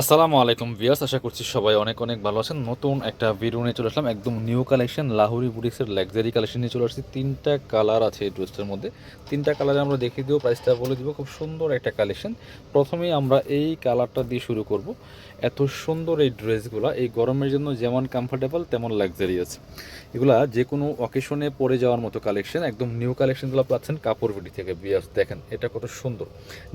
আসসালামু আলাইকুম ভিয়াস আশা করছি সবাই অনেক অনেক ভালো আছেন। নতুন একটা ভিডিও নিয়ে চলে আসলাম। একদম নিউ কালেকশন লাহোরি বুটিক্সের লাক্সারি কালেকশন নিয়ে চলে আসছি। তিনটা কালার আছে এই ড্রেসটার মধ্যে। তিনটা কালারে আমরা দেখিয়ে দেবো প্রাইসটা বলে দিব। খুব সুন্দর একটা কালেকশন প্রথমেই আমরা এই কালারটা দিয়ে শুরু করব। এত সুন্দর এই ড্রেসগুলো এই গরমের জন্য যেমন কমফোর্টেবল তেমন লাক্সারিয়াস এগুলা যে কোনো অকেশনে পরে যাওয়ার মতো কালেকশন একদম নিউ কালেকশনগুলো পাচ্ছেন কাপড় বিডি থেকে। বিয়াস দেখেন, এটা কত সুন্দর।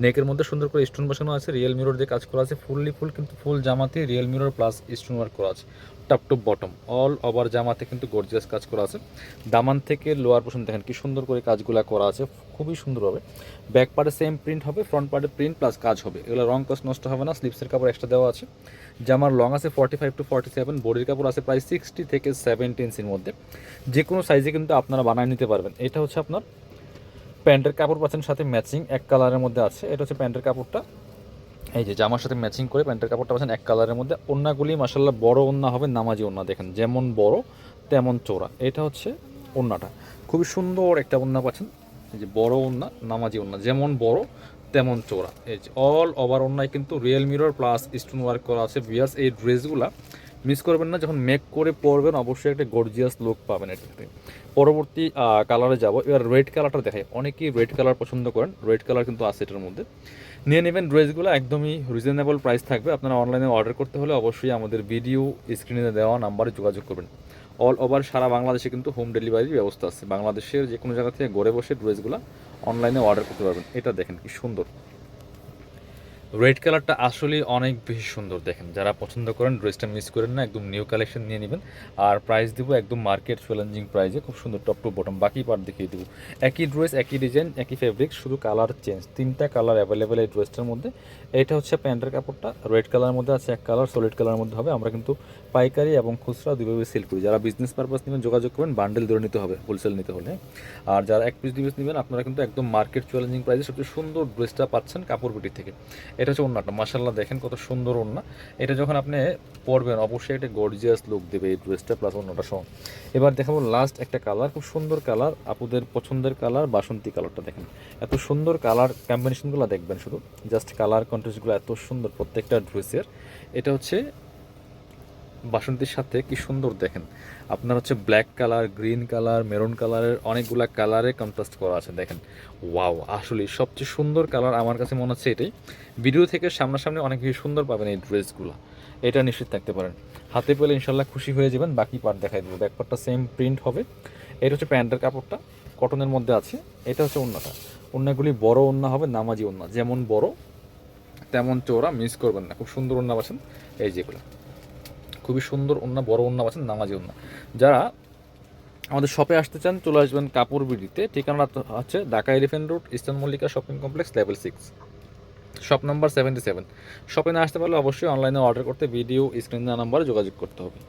নেকের মধ্যে সুন্দর করে স্টোন বসানো আছে রিয়েল মিরর দিয়ে কাজ করা আছে ফুললি ফুল কিন্তু ফুল জামাতে real mirror plus stone work করা আছে। Top top bottom all over জামাতে কিন্তু গর্জিয়াস কাজ করা আছে। দামান থেকে লোয়ার পোর্শন দেখেন কি সুন্দর করে কাজগুলো করা আছে, খুবই সুন্দর হবে। ব্যাক পার্টে সেম প্রিন্ট হবে ফ্রন্ট পার্টে প্রিন্ট প্লাস কাজ হবে। এগুলো রং কস্ট নষ্ট হবে না স্লিপসের কাপড় এক্সট্রা দেওয়া আছে। জামার লং আছে forty five to forty seven বডির কাপড় আছে প্রায় সিক্সটি থেকে সেভেন্টি ইঞ্চির মধ্যে। যে কোনো সাইজে কিন্তু আপনারা বানায় নিতে পারবেন। এটা হচ্ছে আপনার প্যান্টের কাপড় পাচ্ছেন সাথে ম্যাচিং এক কালারের মধ্যে আছে। এটা হচ্ছে প্যান্টের কাপড়টা। এই যে জামার সাথে ম্যাচিং করে প্যান্টের কাপড়টা পাচ্ছেন এক কালারের মধ্যে ওন্নাগুলি মাসাল্লাহ বড় ওন্না হবে নামাজি ওন্না দেখেন, যেমন বড় তেমন চোরা এটা হচ্ছে ওন্নাটা খুবই সুন্দর একটা ওন্না পাচ্ছেন, এই যে বড় ওন্না নামাজি ওনা যেমন বড় তেমন চোরা এই যে অল ওভার ওন্নায় কিন্তু real mirror plus stone work করা আছে বিয়ার্স এই ড্রেসগুলা মিস করবেন না। যখন মেক করে পরবেন, অবশ্যই একটা গর্জিয়াস লুক পাবেন এটাতে পরবর্তী কালারে যাব। এবার রেড কালারটা দেখাই। অনেকেই রেড কালার পছন্দ করেন। রেড কালার কিন্তু আছে এটার মধ্যে। নিয়ে নেবেন ড্রেসগুলো একদমই রিজনেবল প্রাইস থাকবে। আপনারা অনলাইনে অর্ডার করতে হলে অবশ্যই আমাদের ভিডিও স্ক্রিনে দেওয়া নাম্বারে যোগাযোগ করবেন। অল ওভার সারা বাংলাদেশে কিন্তু হোম ডেলিভারির ব্যবস্থা আছে। বাংলাদেশের যে কোনো জায়গা থেকে গড়ে বসে ড্রেসগুলো অনলাইনে অর্ডার করতে পারবেন। এটা দেখেন কি সুন্দর। রেড কালারটা আসলে অনেক বেশি সুন্দর দেখেন। যারা পছন্দ করেন ড্রেসটা মিস করেন না, একদম নিউ কালেকশন নিয়ে নেবেন। আর প্রাইস দিব একদম মার্কেট চ্যালেঞ্জিং প্রাইসে খুব সুন্দর টপ টু বটম বাকি পার্ট দেখিয়ে দেবো। একই ড্রেস একই ডিজাইন একই ফেব্রিক শুধু কালার চেঞ্জ তিনটা কালার অ্যাভেলেবেল এই ড্রেসটার মধ্যে। এটা হচ্ছে প্যান্টের কাপড়টা। রেড কালারের মধ্যে আছে এক কালার সলিড কালারের মধ্যে হবে। আমরা কিন্তু পাইকারি এবং খুচরা দুইভাবে সেল করি। যারা বিজনেস পারপাস নেবেন, যোগাযোগ করবেন বান্ডেল ধরে নিতে হবে হোলসেল নিতে হলে। আর যারা এক পিস দুই পিস নেবেন, আপনারা কিন্তু একদম মার্কেট চ্যালেঞ্জিং প্রাইসে সবচেয়ে সুন্দর ড্রেসটা পাচ্ছেন কাপড় থেকে। এটা হচ্ছে ওড়নাটা মাসাল্লাহ দেখেন কত সুন্দর ওড়না। এটা যখন আপনি পরবেন, অবশ্যই একটা গর্জিয়াস লুক দেবে এই ড্রেসটা প্লাস ওড়নাটা সহ। এবার দেখাবো লাস্ট একটা কালার খুব সুন্দর কালার আপুদের পছন্দের কালার বাসন্তী কালারটা দেখেন। এত সুন্দর কালার কম্বিনেশনগুলো দেখবেন শুধু জাস্ট কালার কন্ট্রাস্টগুলো এত সুন্দর প্রত্যেকটা ড্রেসের এটা হচ্ছে বাসন্তীর সাথে কি সুন্দর দেখেন। আপনার হচ্ছে black colour green colour maroon কালারের অনেকগুলা কালারে কন্ট্রাস্ট করা আছে, দেখেন। ওয়াও আসলে সবচেয়ে সুন্দর কালার আমার কাছে মনে হচ্ছে এটাই। ভিডিও থেকে সামনাসামনি অনেক বেশি সুন্দর পাবেন এই ড্রেসগুলো এটা নিশ্চিত থাকতে পারেন। হাতে পেলে ইনশাল্লাহ খুশি হয়ে যাবেন, বাকি পার্ট দেখাই দেবো। ব্যাক পার্টটা সেম প্রিন্ট হবে। এটা হচ্ছে প্যান্টের কাপড়টা কটনের মধ্যে আছে। এটা হচ্ছে ওন্নাটা। ওন্নাগুলি বড় ওন্না হবে, নামাজি ওন্না। যেমন বড়, তেমন চোরা মিস করবেন না। খুব সুন্দর ওন্না পাচ্ছেন। এই যেগুলো খুবই সুন্দর ওন্না বড় ওন্না পাচ্ছেন, নামাজি ওন্না যারা আমাদের শপে আসতে চান, চলে আসবেন কাপড় বিডিতে। ঠিকানা হচ্ছে Dhaka elephant road, eastern Mallika shopping complex, level six. Shop number seventy seven শপে না আসতে পারলে অবশ্যই অনলাইনে অর্ডার করতে ভিডিও স্ক্রিন নাম্বারে যোগাযোগ করতে হবে।